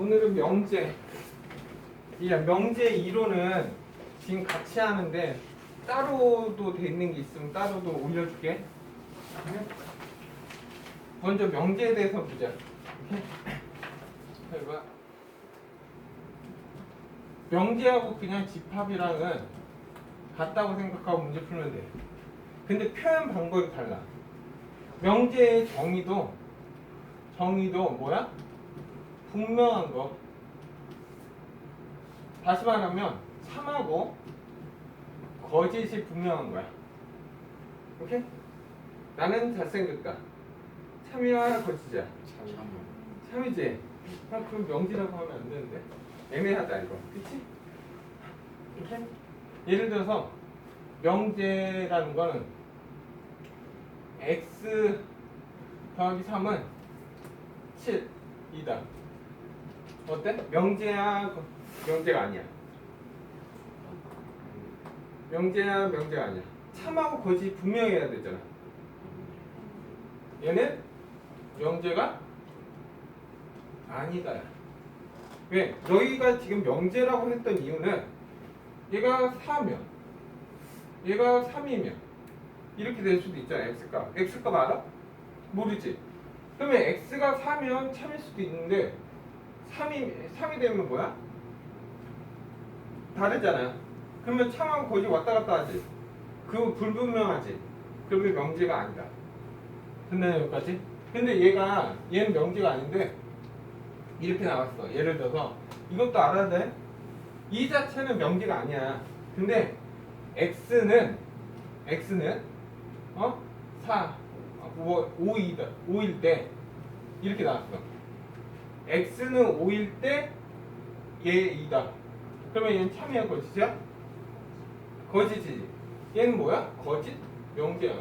오늘은 명제. 이 명제 이론은 지금 같이 하는데 따로도 돼 있는 게 있으면 따로도 올려줄게. 먼저 명제에 대해서 보자. 명제하고 그냥 집합이랑은 같다고 생각하고 문제 풀면 돼. 근데 표현 방법이 달라. 명제의 정의도 정의도 뭐야? 분명한 거. 다시 말하면 참하고 거짓이 분명한 거야. 오케이? 나는 잘생겼다. 참이야 거짓이야. 참이지. 아, 그럼 명지라고 하면 안 되는데. 애매하다 이거. 그치? 이렇게? 예를 들어서 명제라는 거는 x 더하기 3은 7 이다. 어때? 명제야 거- 명제가 아니야. 명제야 명제가 아니야. 참하고 거짓 분명해야 되잖아. 얘는 명제가 아니다. 왜? 너희가 지금 명제라고 했던 이유는 얘가 4면 얘가 3이면 이렇게 될 수도 있잖아 x값 x값 알아? 모르지 그러면 x가 4면 참일 수도 있는데 3이, 3이 되면 뭐야? 다르잖아 그러면 참하고 거짓 왔다 갔다 하지 그거 불분명하지 그러면 명제가 아니다 됐나요 여기까지? 근데 얘가 얘는 명제가 아닌데 이렇게 나왔어 예를 들어서 이것도 알아야 돼 이 자체는 명제가 아니야. 근데 x는 x는 어? 4 5, 5이다. 5일 때 이렇게 나왔어. X는 5일 때 얘 2다. 그러면 얘는 참이야 거짓이야? 거짓이지. 얘는 뭐야? 거짓? 명제야.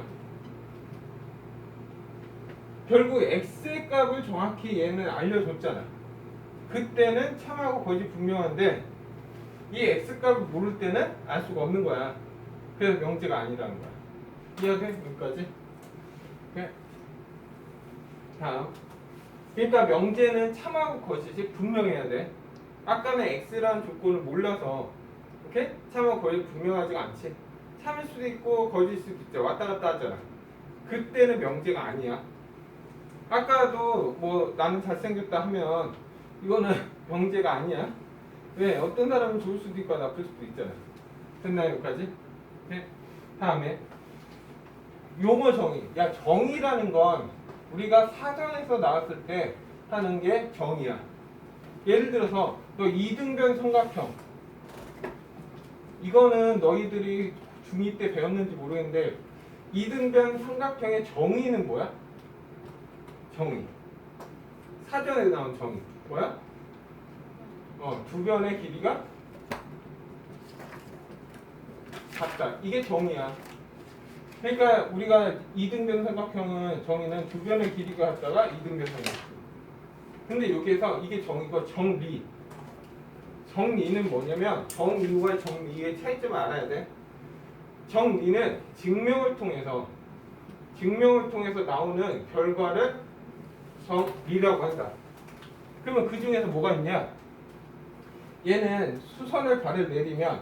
결국 x의 값을 정확히 얘는 알려줬잖아. 그때는 참하고 거짓 분명한데 이 x값을 모를 때는 알 수가 없는 거야. 그래서 명제가 아니라는 거야. 이해돼? 여기까지? 오케이. 다음. 그러니까 명제는 참하고 거짓이 분명해야 돼. 아까는 x라는 조건을 몰라서 오케이? 참하고 거짓 분명하지가 않지. 참일 수도 있고 거짓일 수도 있죠. 왔다 갔다 하잖아. 그때는 명제가 아니야. 아까도 뭐 나는 잘생겼다 하면 이거는 명제가 아니야. 왜? 어떤 사람은 좋을 수도 있고 나쁠 수도 있잖아. 됐나요, 여기까지? 네. 다음에 용어 정의. 야, 정의라는 건 우리가 사전에서 나왔을 때 하는 게 정의야. 예를 들어서 너 이등변 삼각형. 이거는 너희들이 중2 때 배웠는지 모르겠는데 이등변 삼각형의 정의는 뭐야? 정의. 사전에 나온 정의. 뭐야? 어, 두 변의 길이가 같다. 이게 정의야. 그러니까 우리가 이등변 삼각형은 정의는 두 변의 길이가 같다가 이등변 삼각형. 근데 여기에서 이게 정의고 정리. 정리는 뭐냐면 정리와 정리의 차이점을 알아야 돼. 정리는 증명을 통해서 증명을 통해서 나오는 결과를 정리라고 한다. 그러면 그 중에서 뭐가 있냐? 얘는 수선을 발을 내리면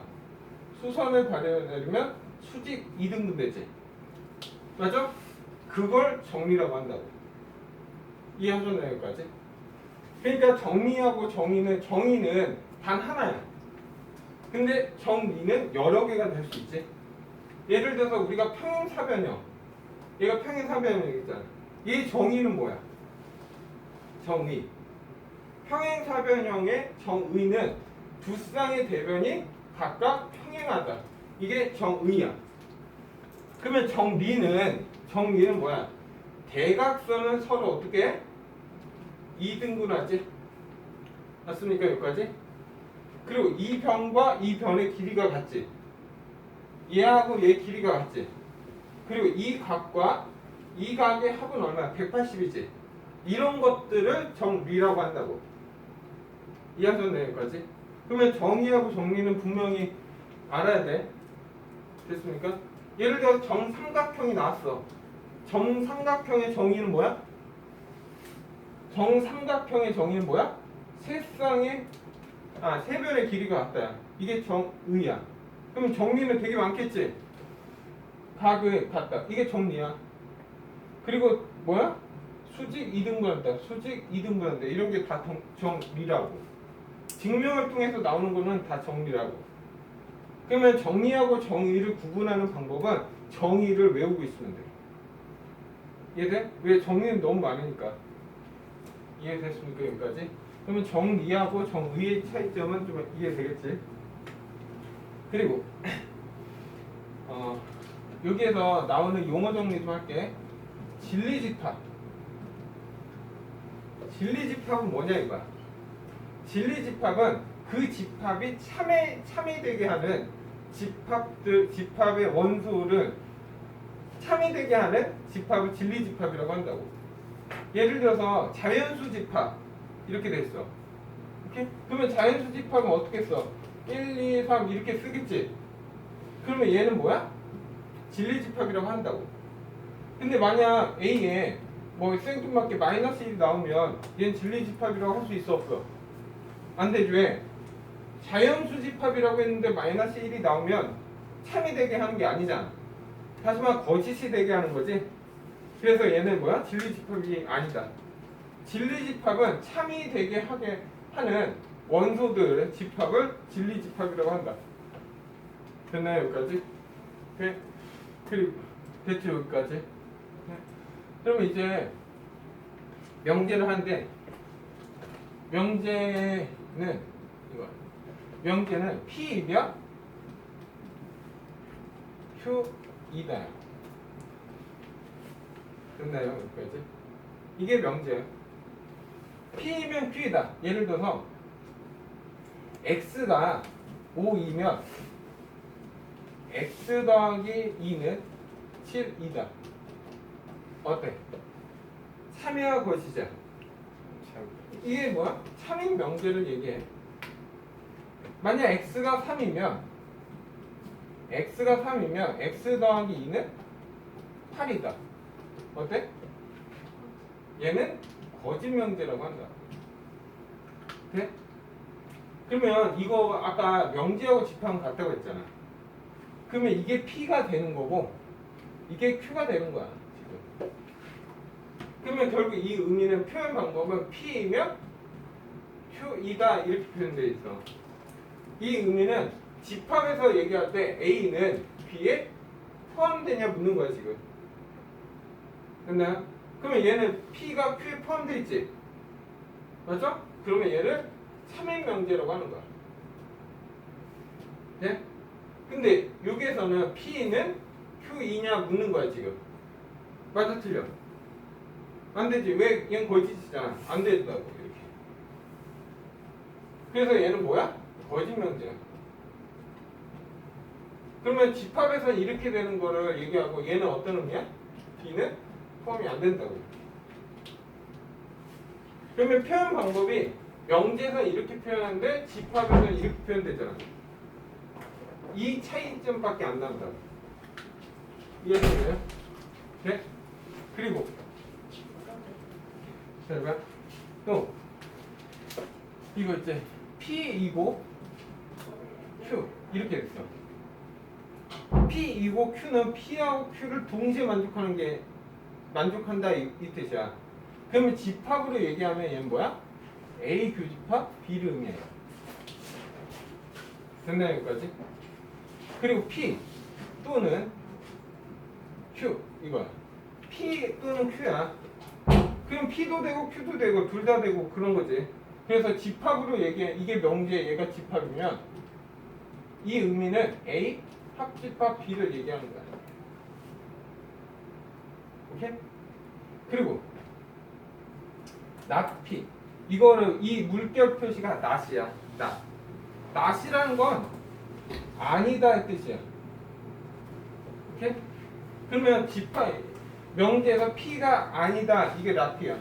수선을 발을 내리면 수직 2등분 되지. 맞아? 그걸 정리라고 한다고. 이해하셨나요, 여기까지? 그러니까 정리하고 정의는 정의는 단 하나야. 근데 정리는 여러 개가 될 수 있지. 예를 들어서 우리가 평행사변형. 얘가 평행사변형이잖아. 이 정의는 뭐야? 정의. 평행사변형의 정의는 두 쌍의 대변이 각각 평행하다. 이게 정의야. 그러면 정리는 정리는 뭐야? 대각선은 서로 어떻게 해? 2등분하지? 맞습니까? 여기까지? 그리고 이 변과 이 변의 길이가 같지? 얘하고 얘 길이가 같지? 그리고 이 각과 이 각의 합은 얼마야? 180이지? 이런 것들을 정리라고 한다고. 이해하셨나요? 여기까지? 그러면 정의하고 정리는 분명히 알아야 돼. 됐습니까? 예를 들어 정삼각형이 나왔어. 정삼각형의 정의는 뭐야? 정삼각형의 정의는 뭐야? 세쌍의 아 세변의 길이가 같다. 이게 정의야. 그럼 정리는 되게 많겠지. 각은 같다. 이게 정리야. 그리고 뭐야? 수직 이등분한다. 수직 이등분한다. 이런 게 다 정리라고. 증명을 통해서 나오는 거는 다 정리라고. 그러면 정리하고 정의를 구분하는 방법은 정의를 외우고 있으면 돼. 이해돼? 왜 정리는 너무 많으니까. 이해됐습니까 여기까지? 그러면 정리하고 정의의 차이점은 좀 이해되겠지? 그리고 어, 여기에서 나오는 용어 정리 좀 할게. 진리집합. 진리집합은 뭐냐 이거야. 진리집합은 그 집합이 참여 참여되게 하는 집합들 집합의 원소를 참여되게 하는 집합을 진리 집합이라고 한다고. 예를 들어서 자연수 집합 이렇게 돼 있어. 오케이? 그러면 자연수 집합은 어떻게 써? 1, 2, 3 이렇게 쓰겠지. 그러면 얘는 뭐야? 진리 집합이라고 한다고. 근데 만약 A에 뭐 생뚱맞게 마이너스 1이 나오면 얘는 진리 집합이라고 할 수 있어 없어? 안 왜? 자연수 집합이라고 했는데 마이너스 1이 나오면 참이 되게 하는 게 아니잖아. 다시 말해 거짓이 되게 하는 거지. 그래서 얘는 뭐야? 진리 집합이 아니다. 진리 집합은 참이 되게 하게 하는 원소들 집합을 진리 집합이라고 한다. 됐나요 여기까지? 네. 그리고 됐죠 여기까지? 네. 그러면 이제 명제를 하는데 명제는 명제는 P이면 Q이다. 됐나요 여기까지? 이게 명제예요. P이면 Q이다. 예를 들어서 X가 5이면 X 더하기 2는 7이다. 어때? 참여와 것이자. 참. 이게 뭐야? 참인 명제를 얘기해. 만약 X가 3이면 X가 3이면 X 더하기 2는 8이다. 어때? 얘는 거짓 명제라고 한다. 돼? 그러면 이거 아까 명제하고 집합은 같다고 했잖아. 그러면 이게 P가 되는 거고 이게 Q가 되는 거야. 지금. 그러면 결국 이 의미는 표현 방법은 P이면 Q이다 이렇게 표현되어 있어. 이 의미는 집합에서 얘기할 때 A는 B에 포함되냐 묻는 거야 지금. 됐나요? 그러면 얘는 P가 Q에 포함되어 있지. 맞죠? 그러면 얘를 삼행 명제라고 하는 거야. 네? 근데 여기에서는 P는 Q이냐 묻는 거야 지금. 맞아 틀려? 안 되지. 왜 얘는 거짓이잖아. 안 된다고 이렇게. 그래서 얘는 뭐야? 거짓 명제야. 그러면 집합에서 이렇게 되는 거를 얘기하고 얘는 어떤 의미야? B는 포함이 안 된다고. 그러면 표현 방법이 명제에서 이렇게 표현하는데 집합에서 이렇게 표현되잖아. 이 차이점밖에 안 난다. 이해되나요? 네? 그리고 잘 봐. 또 이거 있지. P이고 Q 이렇게 됐어. P이고 Q는 P하고 Q를 동시에 만족하는 게 만족한다 이, 이 뜻이야. 그러면 집합으로 얘기하면 얘는 뭐야? A 교집합 B를 의미해요. 됐나요 여기까지? 그리고 P 또는 Q 이거야. P 또는 Q야. 그럼 P도 되고 Q도 되고 둘 다 되고 그런 거지. 그래서 집합으로 얘기해 이게 명제 얘가 집합이면 이 의미는 A 합집합 B를 얘기하는 거야. 오케이? 그리고 P 이거는 이 물결 표시가 not이야. not. not이라는 건 아니다 의 뜻이야. 오케이? 그러면 집합 명제에서 P가 아니다 이게 not이야.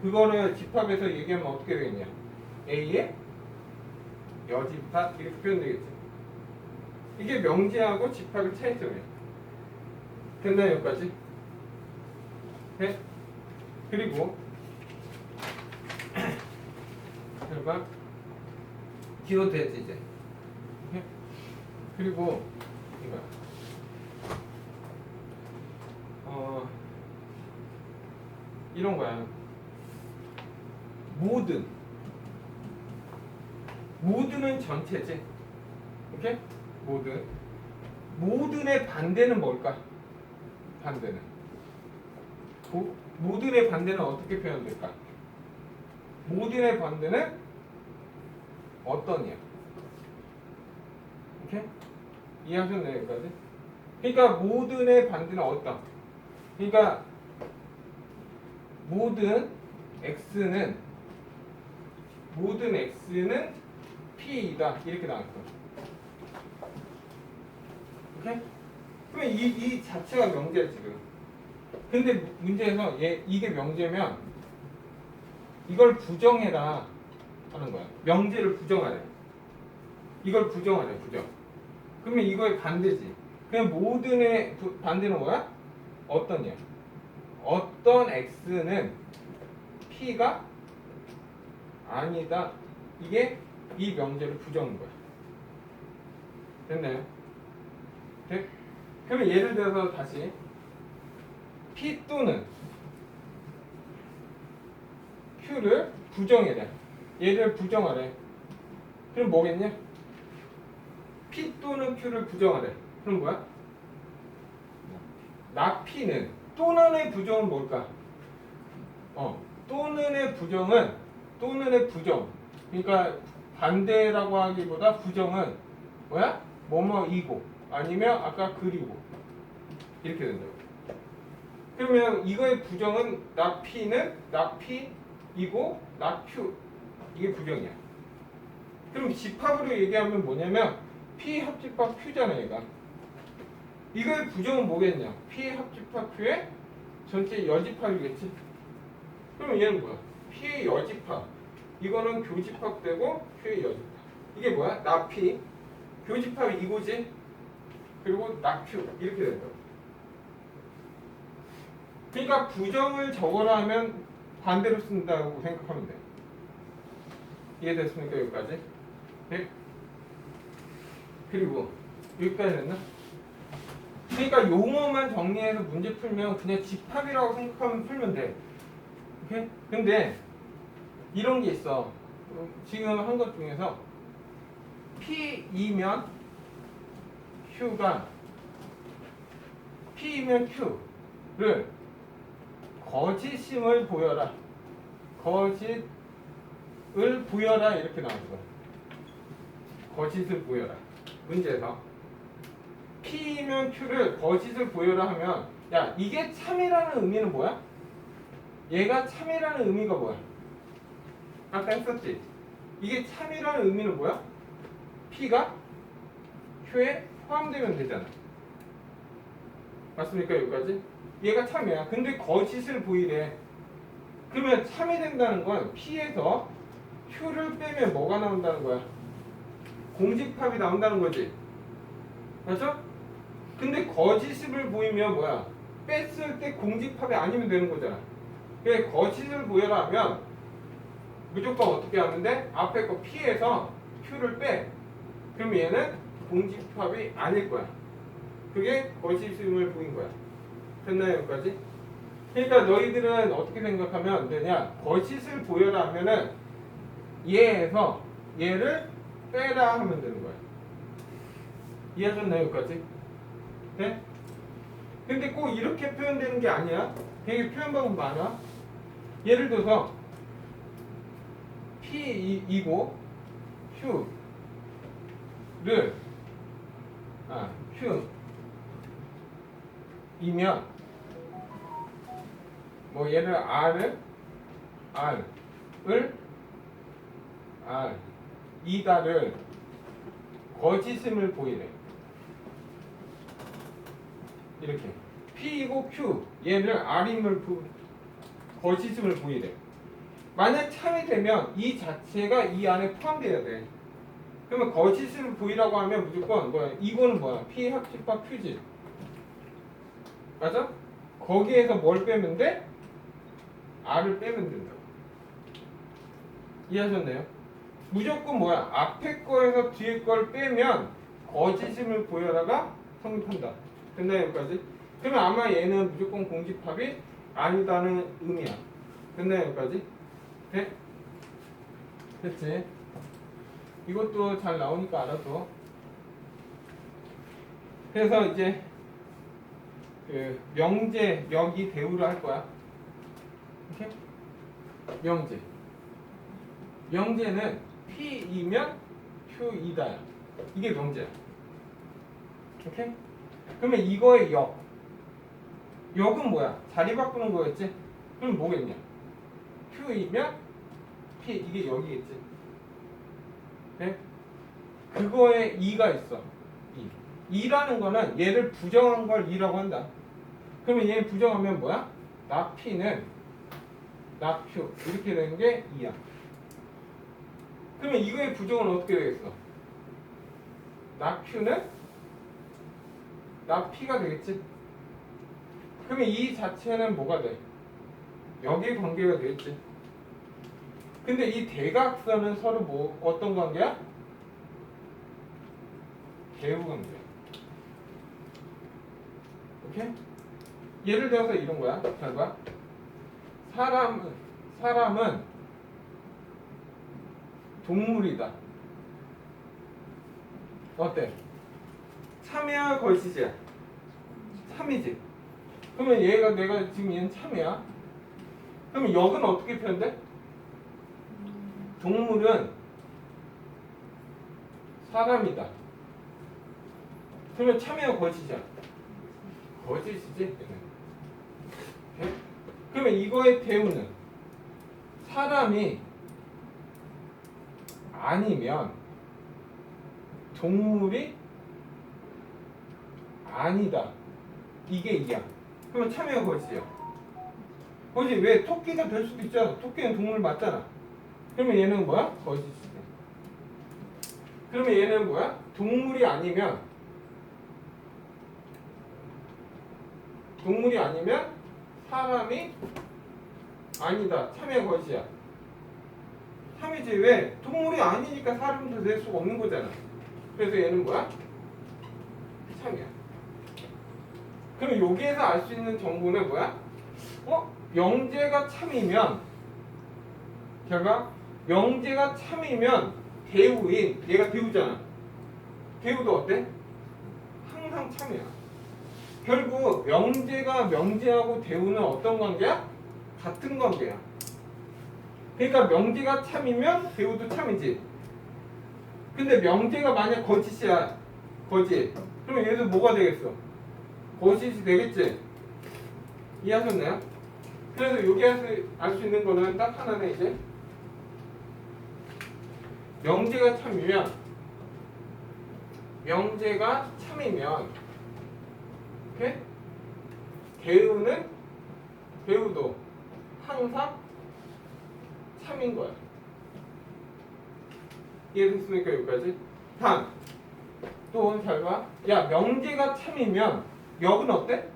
그거는 집합에서 얘기하면 어떻게 되겠냐? A의 여집합 이렇게 표현되겠지. 이게 명제하고 집합의 차이점이야. 됐나요 여기까지? 네? 그리고 결과 기호 되지 이제. 오케이? 그리고 이거 어 이런 거야. 모든 모든은 전체지. 오케이? 모든 모든의 반대는 뭘까? 반대는 모, 모든의 반대는 어떻게 표현될까? 모든의 반대는 어떤이야? 오케이? 이해하셨나요, 여기까지? 그러니까 모든의 반대는 어떤? 그러니까 모든 x는 모든 x는 p이다 이렇게 나왔어. 오케이? 그러면 이, 이 자체가 명제야 지금. 근데 문제에서 얘 이게 명제면 이걸 부정해라 하는 거야. 명제를 부정하래. 이걸 부정하래 부정. 그러면 이거의 반대지. 그럼 모든의 부- 반대는 뭐야? 어떤이야? 어떤 x는 p가 아니다. 이게 이 명제를 부정한 거야. 됐나요? 네? 그러면 예를 들어서 다시 P 또는 Q를 부정해래. 얘를 부정하래. 그럼 뭐겠냐? P 또는 Q를 부정하래. 그럼 뭐야? 나 P는 또는의 부정은 뭘까? 어, 또는의 부정은 또는의 부정. 그러니까 반대라고 하기보다 부정은 뭐야? 뭐뭐이고 아니면 아까 그리고 이렇게 된다고. 그러면 이거의 부정은 나 P는 나 P이고 나 Q 이게 부정이야. 그럼 집합으로 얘기하면 뭐냐면 P 합집합 Q잖아 얘가. 이거의 부정은 뭐겠냐? P 합집합 Q의 전체 여집합이겠지. 그럼 얘는 뭐야? P의 여집합. 이거는 교집합되고 Q의 여집합. 이게 뭐야? 나 P 교집합이 이거지. 그리고 나 Q 이렇게 된다고. 그러니까 부정을 적어라 하면 반대로 쓴다고 생각하면 돼. 이해됐습니까 여기까지? 네. 그리고 여기까지 됐나? 그러니까 용어만 정리해서 문제 풀면 그냥 집합이라고 생각하면 풀면 돼. 오케이? 근데 이런 게 있어. 어, 지금 한 것 중에서 P이면 Q가 P이면 Q를 거짓임을 보여라. 거짓을 보여라 이렇게 나오는 거야. 거짓을 보여라. 문제에서 P이면 Q를 거짓을 보여라 하면 야 이게 참이라는 의미는 뭐야? 얘가 참이라는 의미가 뭐야? 아까 했었지. 이게 참이라는 의미는 뭐야? P가 Q에 포함되면 되잖아. 맞습니까 여기까지? 얘가 참이야. 근데 거짓을 보이래. 그러면 참이 된다는 건 P에서 Q를 빼면 뭐가 나온다는 거야? 공집합이 나온다는 거지. 맞죠? 근데 거짓을 보이면 뭐야? 뺐을 때 공집합이 아니면 되는 거잖아. 그래 거짓을 보여라 하면 무조건 어떻게 하는데 앞에 거 P에서 Q를 빼. 그럼 얘는 공집합이 아닐 거야. 그게 거짓임을 보인 거야. 됐나요 여기까지? 그러니까 너희들은 어떻게 생각하면 되냐? 거짓을 보여라 하면은 얘에서 얘를 빼라 하면 되는 거야. 이해하셨나요 여기까지? 네? 근데 꼭 이렇게 표현되는 게 아니야. 되게 표현 방법 많아. 예를 들어서 P이고 Q를 아 Q 이면 뭐 얘를 R을 R을 R 이다를 거짓음을 보이래. 이렇게 P이고 Q 얘를 R임을 부, 거짓음을 보이래. 만약 참이 되면 이 자체가 이 안에 포함돼야 돼. 그러면 거짓을 보이라고 하면 무조건 뭐야? 이거는 뭐야? P 합집합 Q지. 맞아? 거기에서 뭘 빼면 돼? R을 빼면 된다고. 이해하셨나요? 무조건 뭐야? 앞에 거에서 뒤에 걸 빼면 거짓임을 보여라가 성립한다. 됐나 여기까지? 그러면 아마 얘는 무조건 공집합이 아니다는 의미야. 됐나 여기까지? 돼? 됐지? 이것도 잘 나오니까 알아서. 그래서 이제 그 명제 여기 대우를 할 거야. 오케이? 명제. 명제는 P이면 Q이다야. 이게 명제야. 오케이? 그러면 이거의 역. 역은 뭐야? 자리 바꾸는 거였지? 그럼 뭐겠냐? Q이면 P 이게 여기겠지. 네? 그거에 2가 있어. 2. 2라는 거는 얘를 부정한 걸 2라고 한다. 그러면 얘 부정하면 뭐야? 나 P는 나 Q 이렇게 되는 게 2야. 그러면 이거의 부정은 어떻게 되겠어? 나 Q는 나 P가 되겠지? 그러면 이 자체는 뭐가 돼? 여기 관계가 되겠지? 근데 이 대각선은 서로 뭐 어떤 관계야? 대우 관계야. 오케이? 예를 들어서 이런 거야. 잘 봐. 사람은 사람은 동물이다. 어때? 참이야 거시지야? 참이지. 그러면 얘가 내가 지금 얘는 참이야. 그러면 역은 어떻게 표현돼? 동물은 사람이다. 그러면 참이야 거시지야? 거짓이지? 오케이? 그러면 이거의 대우는 사람이 아니면 동물이 아니다. 이게 이야. 그러면 참여가 거짓이야. 거짓 왜 토끼가 될 수도 있잖아. 토끼는 동물 맞잖아. 그러면 얘는 뭐야? 거짓이지. 그러면 얘는 뭐야? 동물이 아니면 동물이 아니면 사람이 아니다. 참여 거짓이야. 참이지 왜? 동물이 아니니까 사람도 될 수가 없는 거잖아. 그래서 얘는 뭐야? 참이야. 그럼 여기에서 알 수 있는 정보는 뭐야? 어? 명제가 참이면 제가 명제가 참이면 대우인 얘가 대우잖아. 대우도 어때? 항상 참이야. 결국 명제가 명제하고 대우는 어떤 관계야? 같은 관계야. 그러니까 명제가 참이면 대우도 참이지. 근데 명제가 만약 거짓이야. 거짓. 그럼 얘도 뭐가 되겠어? 거짓이 되겠지. 이해하셨나요? 그래서 여기에서 알 수 있는 거는 딱 하나는 이제 명제가 참이면 명제가 참이면 오케이? 대우는 대우도 항상 참인 거야. 이해됐습니까 여기까지? 단. 또잘 봐. 야 명제가 참이면 역은 어때?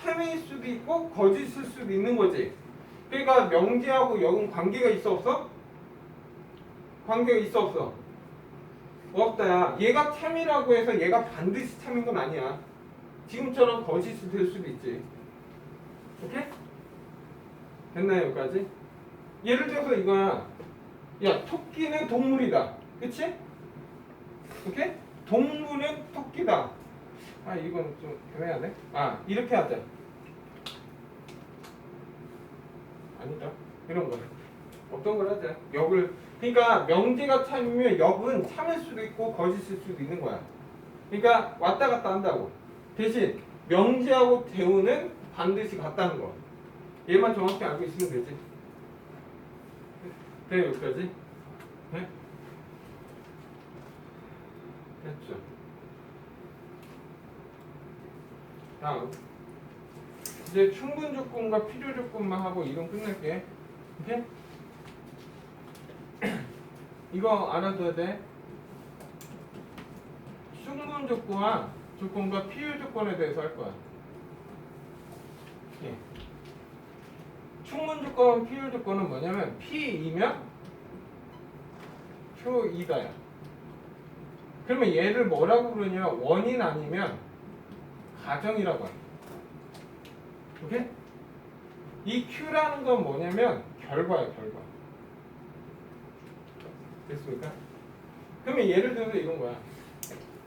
참일 수도 있고 거짓일 수도 있는 거지. 그러니까 명제하고 역은 관계가 있어 없어? 관계가 있어 없어? 없다야. 얘가 참이라고 해서 얘가 반드시 참인 건 아니야. 지금처럼 거짓이 될 수도 있지. 오케이? 됐나요 여기까지? 예를 들어서 이거야. 야 토끼는 동물이다. 그치? 오케이? 동물은 토끼다. 아 이건 좀 애매하네. 아 이렇게 하자. 아니다. 이런 거. 어떤 걸 하자. 역을 그러니까 명제가 참이면 역은 참일 수도 있고 거짓일 수도 있는 거야. 그러니까 왔다 갔다 한다고. 대신 명제하고 대우는 반드시 같다는 거. 얘만 정확히 알고 있으면 되지. 네, 여기까지. 네? 됐죠. 다음. 이제 충분 조건과 필요 조건만 하고 이론 끝낼게. 오케이? 이거 알아둬야 돼. 충분 조건과 조건과 필요 조건에 대해서 할 거야. 예. 충분 조건, 필요 조건은 뭐냐면 P이면 표 이다야. 그러면 얘를 뭐라고 부르냐? 원인 아니면 가정이라고 해. 오케이? 이 Q라는 건 뭐냐면 결과야 결과. 됐습니까? 그러면 예를 들어서 이런 거야.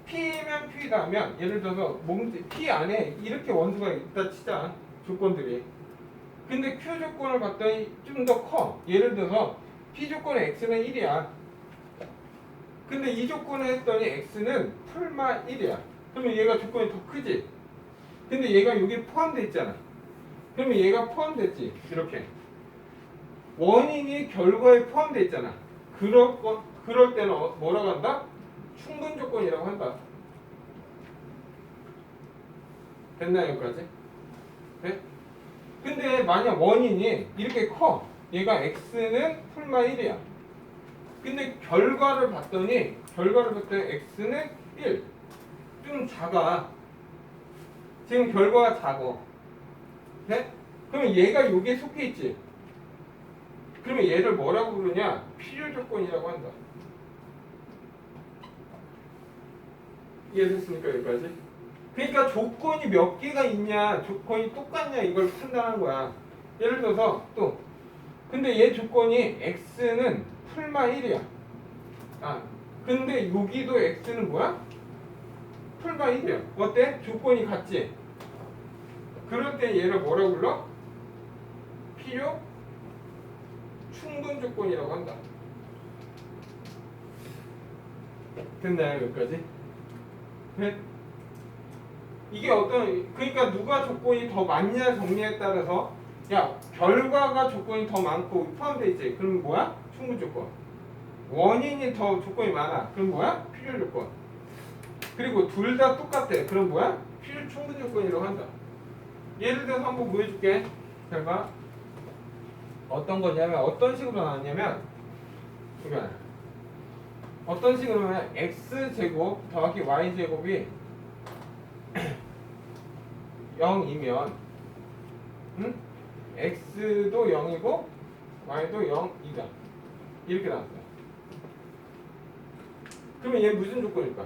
P면 P다면 예를 들어서 뭔지 P 안에 이렇게 원수가 있다 치자 조건들이. 근데 Q 조건을 봤더니 좀 더 커. 예를 들어서 P 조건의 X는 1이야. 근데 이 조건을 했더니 X는 풀마 1이야. 그러면 얘가 조건이 더 크지? 근데 얘가 여기 포함돼 있잖아. 그러면 얘가 포함됐지. 이렇게. 원인이 결과에 포함돼 있잖아. 그럴 거, 그럴 때는 어- 뭐라고 한다? 충분 조건이라고 한다. 됐나 여기까지? 네? 근데 만약 원인이 이렇게 커. 얘가 x는 풀마 1이야. 근데 결과를 봤더니 결과를 봤더니 x는 1. 좀 작아. 지금 결과가 작어. 네? 그러면 얘가 여기에 속해 있지. 그러면 얘를 뭐라고 부르냐? 필요 조건이라고 한다. 이해됐습니까 여기까지? 그러니까 조건이 몇 개가 있냐, 조건이 똑같냐 이걸 판단한 거야. 예를 들어서 또 근데 얘 조건이 x는 풀마 1이야. 아 근데 여기도 x는 뭐야? 풀마 1이야. 어때? 조건이 같지? 그럴 때 얘를 뭐라고 불러? 필요 충분 조건이라고 한다. 됐나요 여기까지? 네? 이게 어떤 그러니까 누가 조건이 더 많냐 정리에 따라서 야 결과가 조건이 더 많고 포함돼 있지. 그럼 뭐야? 충분 조건. 원인이 더 조건이 많아. 그럼 뭐야? 필요 조건. 그리고 둘 다 똑같아. 그럼 뭐야? 필요 충분 조건이라고 한다. 예를 들어서 한번 보여줄게. 결과 어떤 거냐면 어떤 식으로 나왔냐면 그러니까 어떤 식으로 하면 x 제곱 더하기 y 제곱이 0이면 응? x도 0이고 y도 0이다 이렇게 나왔어요. 그러면 얘 무슨 조건일까?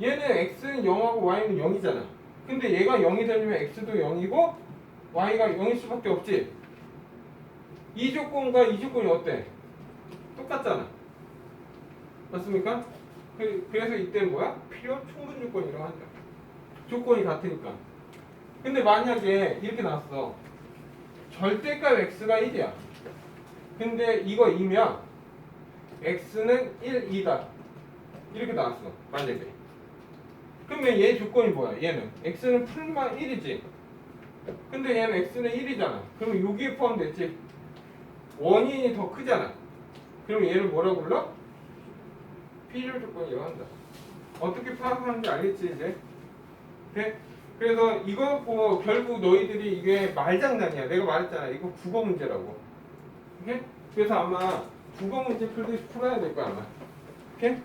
얘는 x는 0하고 y는 0이잖아. 근데 얘가 0이 되려면 x도 0이고 y가 0일 수밖에 없지. 이 조건과 이 조건이 어때? 똑같잖아. 맞습니까? 그- 그래서 이때는 뭐야? 필요 충분 조건이라고 한다. 조건이 같으니까. 근데 만약에 이렇게 나왔어. 절대값 x가 1이야. 근데 이거 2면 x는 1, 2다. 이렇게 나왔어. 만약에. 그러면 얘 조건이 뭐야? 얘는 x는 풀마 1이지. 근데 얘는 x는 1이잖아. 그러면 여기에 포함됐지. 원인이 더 크잖아. 그럼 얘를 뭐라고 불러? 필요 조건이라고 한다. 어떻게 파악하는지 알겠지 이제? 네? 그래서 이거 갖고 결국 너희들이 이게 말장난이야. 내가 말했잖아. 이거 국어 문제라고. 오케이? 그래서 아마 국어 문제 풀듯이 풀어야 될 거야 아마. 오케이?